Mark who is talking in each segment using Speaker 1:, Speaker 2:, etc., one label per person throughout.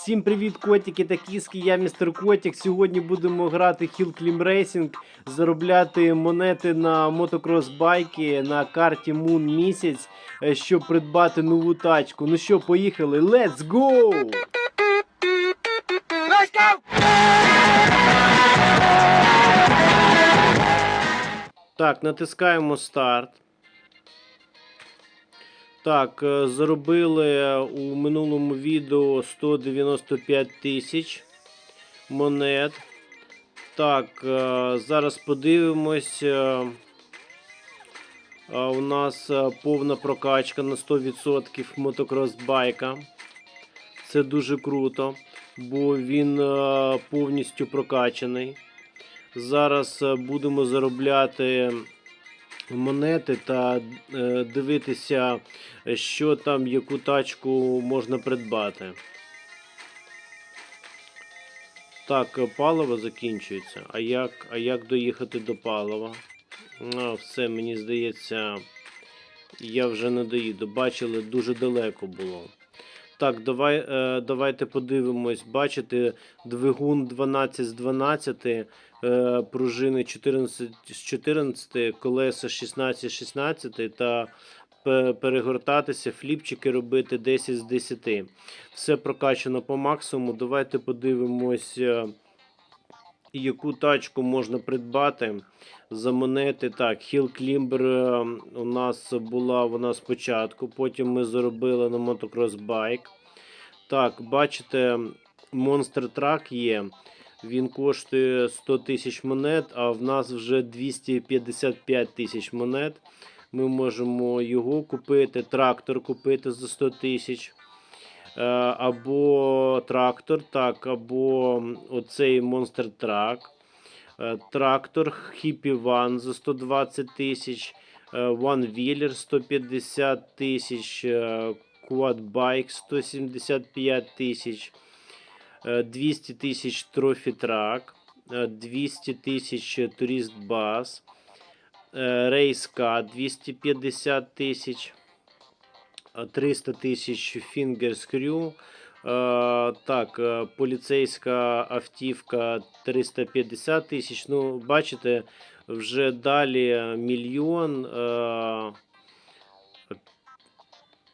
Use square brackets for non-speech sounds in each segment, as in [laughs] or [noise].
Speaker 1: Всім привіт, котики та кіски. Я містер Котик. Сьогодні будемо грати Hill Climb Racing, заробляти монети на мотокрос байки на карті Moon місяць, е, щоб придбати нову тачку. Ну що, поїхали? Let's go!
Speaker 2: Let's go!
Speaker 1: Так, натискаємо старт. Так, е, заробили у минулому відео 195 тисяч монет. Так, е, зараз подивимось. е, У нас повна прокачка на 100% мотокрос байка. Це дуже круто, бо він повністю прокачаний. Зараз будемо заробляти монети та е, дивитися, що там, яку тачку можна придбати. Так, паливо закінчується. А як, а як доїхати до палива? Ну, все, мені здається, я вже не доїду. Бачили, дуже далеко було. Так, давай, е, давайте подивимось. Бачите, двигун 12 з 12, е, пружини 14 з 14, колеса 16 з 16 та перегортатися, фліпчики робити 10 з 10. Все прокачано по максимуму. Давайте подивимось, яку тачку можна придбати за монети. Так, Climber е, у нас була вона спочатку, потім ми заробили на мотокрос байк. Так, бачите, Monster Truck є. Він коштує 100 тисяч монет, а в нас вже 255 тисяч монет. Ми можемо його купити, трактор купити за 100 тисяч. Е, Або трактор, так, або оцей Truck. Е, Трактор Hippie One за 120 тисяч. е, One Wheeler 150 тисяч. е, Quad Bike 175 тисяч. е, 200 тисяч Truck. е, 200 тисяч е, Race Car 250 тисяч. Е, 300 тисяч. Е, так, е, поліцейська автівка 350 тисяч. Ну, бачите, вже далі мільйон. Е,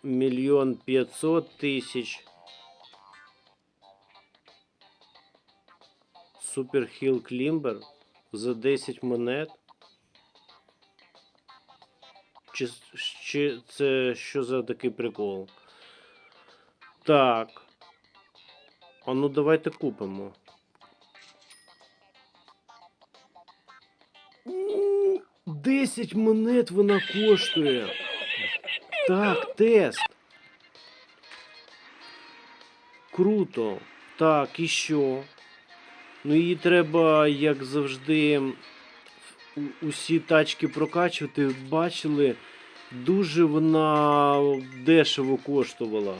Speaker 1: мільйон п'ятсот тисяч. Супер Хіл Клімбер за 10 монет. Чи, чи це що за такий прикол? Так. А ну давайте купимо. 10 монет вона коштує. Так, тест. Круто. Так, і що? Ну її треба, як завжди, усі тачки прокачувати. Бачили, дуже вона дешево коштувала.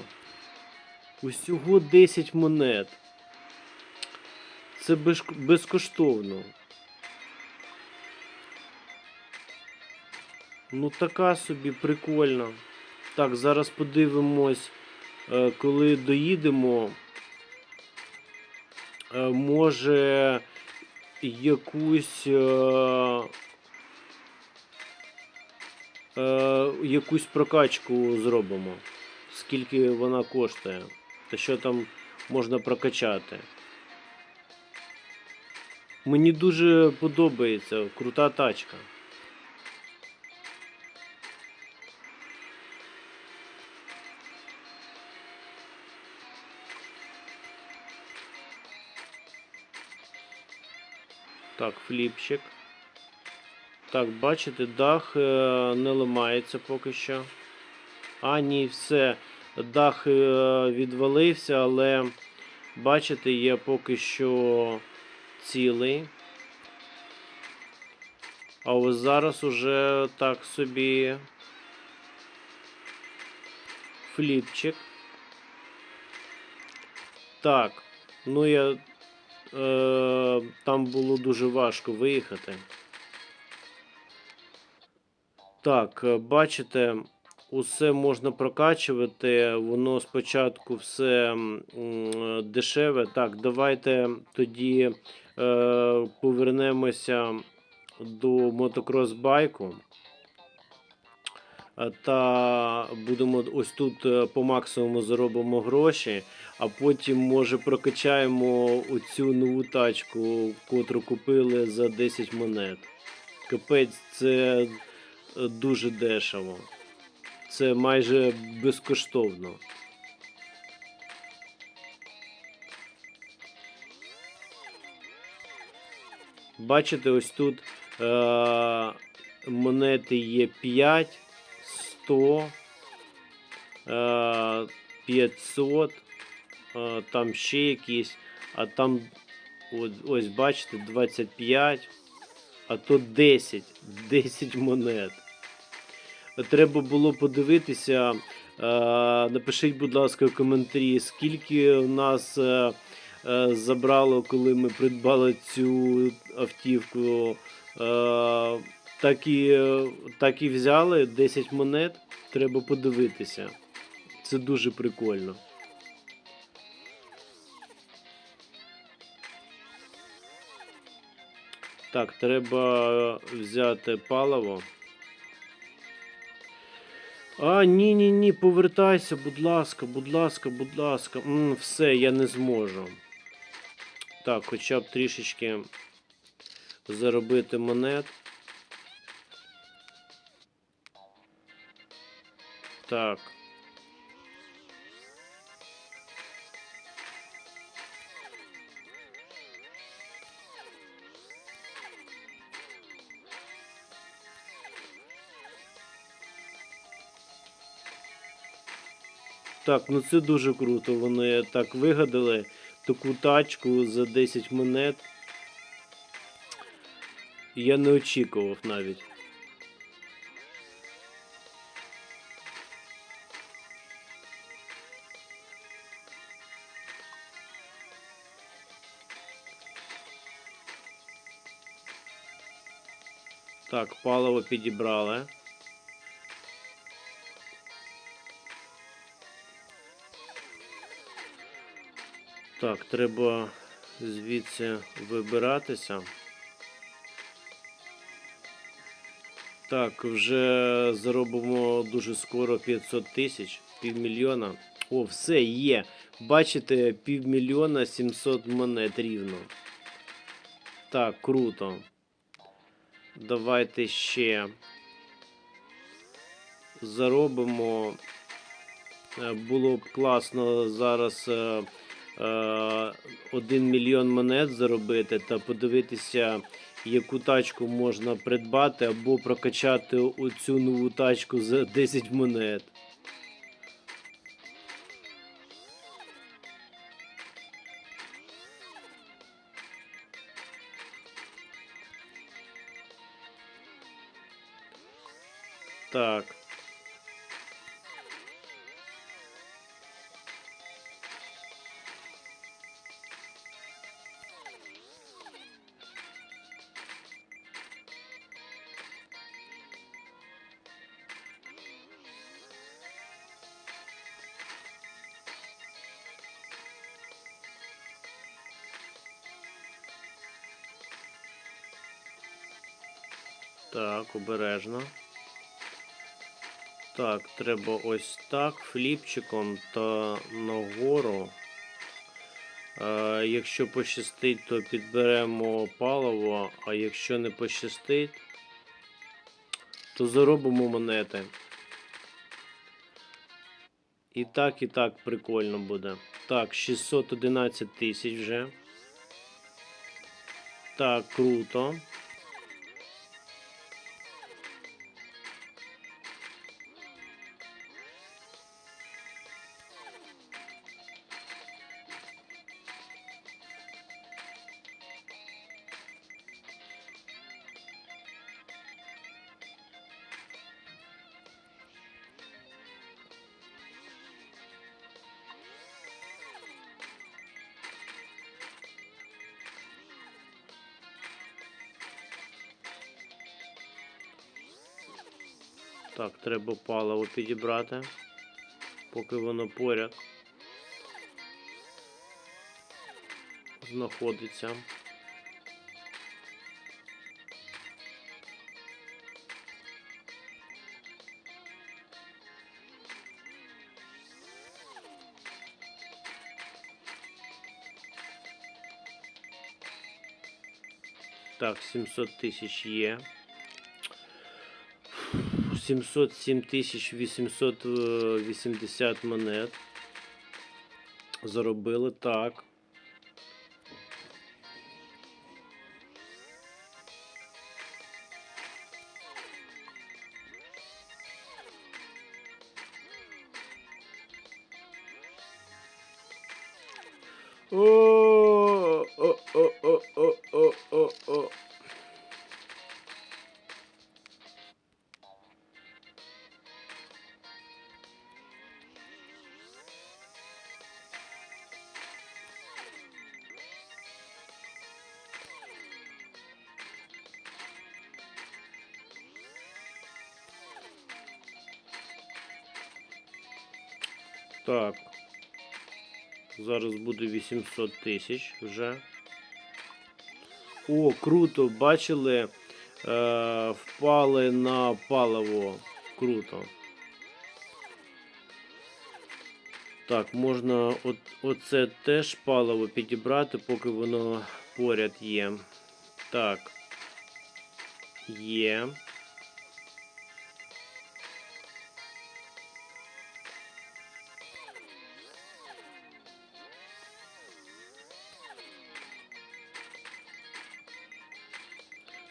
Speaker 1: Усього 10 монет. Це безкоштовно. Ну, така собі прикольна. Так, зараз подивимось, е, коли доїдемо. е, Може якусь. е, е, Якусь прокачку зробимо. Скільки вона коштує. Та що там можна прокачати. Мені дуже подобається. Крута тачка. Так, фліпчик. Так, бачите, дах е, не ламається поки що. А, ні, все. Дах е, відвалився, але бачите, є поки що цілий. А ось зараз уже так собі фліпчик. Так, ну я е, там було дуже важко виїхати. Так, е, бачите, усе можна прокачувати. Воно спочатку все дешеве. Так, давайте тоді е, повернемося до мотокрос-байку. Е, Та будемо ось тут е, по максимуму заробимо гроші, а потім, може, прокачаємо оцю нову тачку, котру купили за 10 монет. Капець, це е, дуже дешево. Це майже безкоштовно. Бачите, ось тут е- монети є 5, 100, е- 500, е- там ще якісь, а там ось бачите 25, а то 10, 10 [laughs] монет. Треба було подивитися. е, Напишіть, будь ласка, в коментарі, скільки у нас е, е, забрало, коли ми придбали цю автівку. Так і, так і взяли 10 монет. Треба подивитися. Це дуже прикольно. Так, треба взяти паливо. А, ні, ні, ні, повертайся, будь ласка, будь ласка, будь ласка. М, все, я не зможу. Так, хоча б трішечки заробити монет. Так. Так, ну це дуже круто. Вони так вигадали таку тачку за 10 монет. Я не очікував навіть. Так, паливо підібрали. Так, треба звідси вибиратися. Так, вже заробимо дуже скоро 500 тисяч, півмільйона. О, все є. Бачите, півмільйона 700 монет рівно. Так, круто. Давайте ще заробимо. Е, Було б класно зараз е, е, 1 мільйон монет заробити та подивитися, яку тачку можна придбати або прокачати оцю нову тачку за 10 монет. Так. Так, обережно. Так, треба ось так, фліпчиком та нагору. Е, якщо пощастить, то підберемо паливо, а якщо не пощастить, то заробимо монети. І так, і так прикольно буде. Так, 611 тисяч вже. Так, круто. Так, треба паливо підібрати, поки воно поряд знаходиться. Так, 700 тисяч є. 707 тисяч 880 монет. Заробили так. О, Так. Зараз буде 800 тисяч вже. О, круто! Бачили? Е, впали на паливо. Круто. Так, можна от, оце теж паливо підібрати, поки воно поряд є. Так. Є.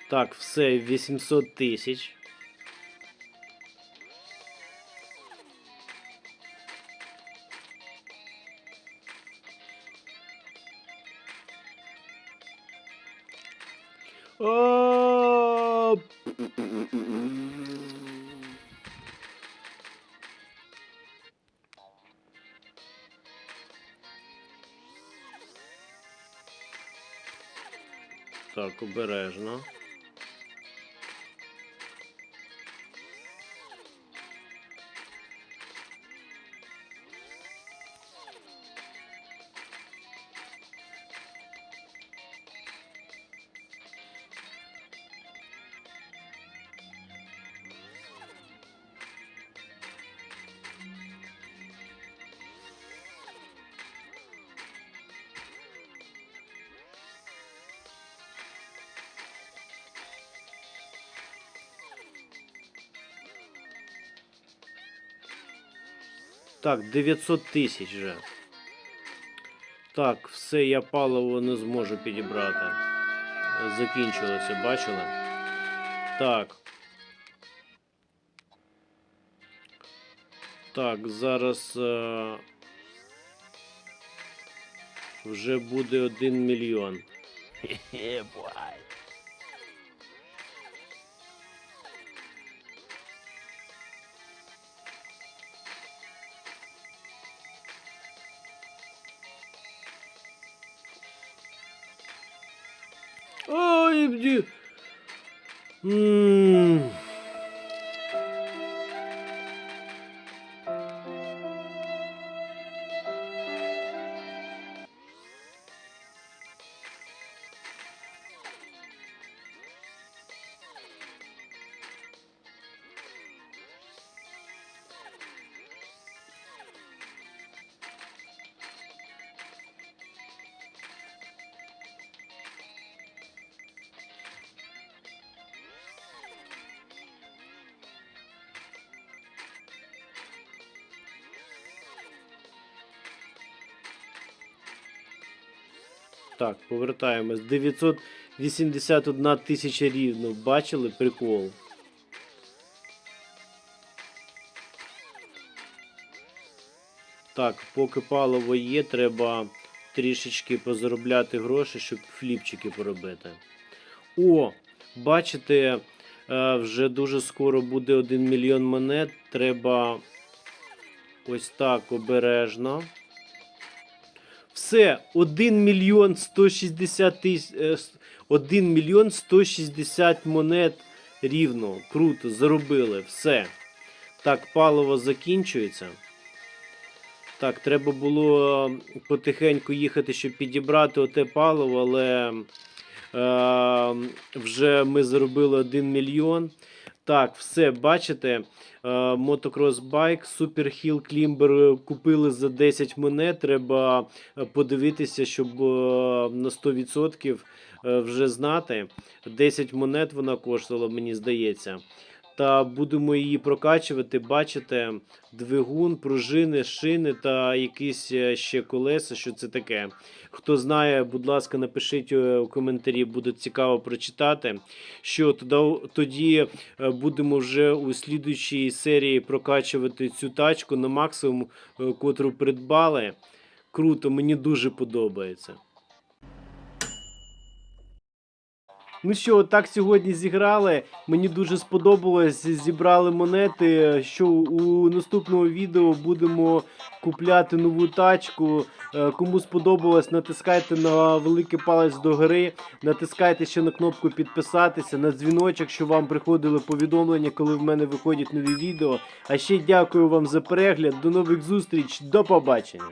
Speaker 1: Так, все, 800 тисяч. Так, обережно. Так, 900 тисяч вже. Так, все, я паливо не зможу підібрати. Закінчилося, бачили? Так. Так, зараз е, вже буде 1 мільйон.
Speaker 2: Yeah, boy.
Speaker 1: Mmm. Так, повертаємось. 981 тисяча рівно. Бачили прикол? Так, поки паливо є, треба трішечки позаробляти гроші, щоб фліпчики поробити. О, бачите, е, вже дуже скоро буде 1 мільйон монет. Треба ось так обережно. Все, 1 мільйон 160 тисяч. 1 мільйон 160 монет рівно. Круто, заробили. Все. Так, паливо закінчується. Так, треба було потихеньку їхати, щоб підібрати оте паливо, але е, вже ми заробили 1 мільйон. Так, все, бачите, е, мотокрос байк, Суперхіл Клімбер купили за 10 монет. Треба е, подивитися, щоб е, на 100% е, вже знати. 10 монет вона коштувала, мені здається. Та будемо її прокачувати. Бачите, двигун, пружини, шини та якісь е, ще колеса. Що це таке? Хто знає, будь ласка, напишіть е, у коментарі, буде цікаво прочитати. Що тоді, е, будемо вже у слідуючій серії прокачувати цю тачку на максимум, котру придбали. Круто, мені дуже подобається. Ну що, так сьогодні зіграли. Мені дуже сподобалось. Зібрали монети. Що у наступному відео будемо купляти нову тачку. Е, Кому сподобалось, натискайте на великий палець догори, натискайте ще на кнопку підписатися, на дзвіночок, щоб вам приходили повідомлення, коли в мене виходять нові відео. А ще дякую вам за перегляд. До нових зустріч, до побачення.